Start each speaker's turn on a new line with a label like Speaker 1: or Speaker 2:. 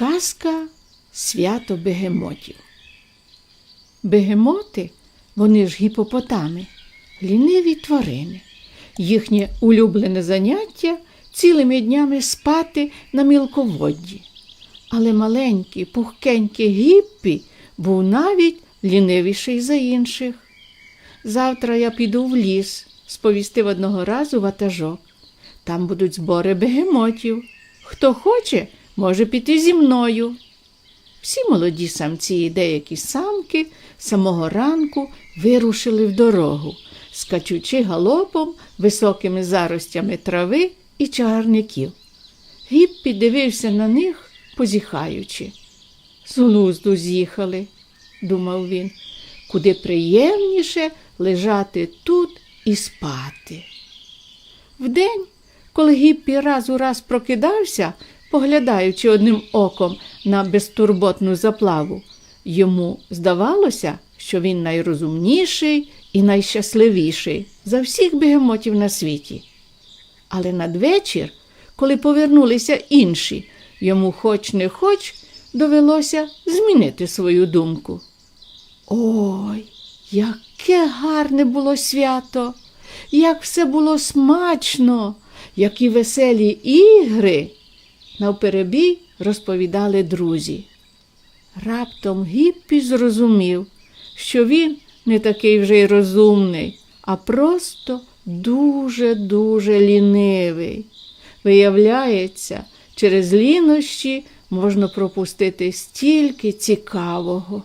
Speaker 1: Казка свято бегемотів. Бегемоти, вони ж гіпопотами, ліниві тварини. Їхнє улюблене заняття цілими днями спати на мілководді. Але маленький, пухкенький гіппі був навіть лінивіший за інших. Завтра я піду в ліс, сповістив одного разу ватажок. Там будуть збори бегемотів. Хто хоче, може піти зі мною. Всі молоді самці і деякі самки самого ранку вирушили в дорогу, скачучи галопом високими заростями трави і чагарників. Гіппі дивився на них, позіхаючи. З глузду з'їхали, думав він, куди приємніше лежати тут і спати. Вдень, коли Гіппі раз у раз прокидався, поглядаючи одним оком на безтурботну заплаву, йому здавалося, що він найрозумніший і найщасливіший за всіх бегемотів на світі. Але надвечір, коли повернулися інші, йому хоч не хоч довелося змінити свою думку. Ой, яке гарне було свято, як все було смачно, які веселі ігри. Навперебій розповідали друзі. Раптом Гіппі зрозумів, що він не такий вже й розумний, а просто дуже-дуже лінивий. Виявляється, через лінощі можна пропустити стільки цікавого.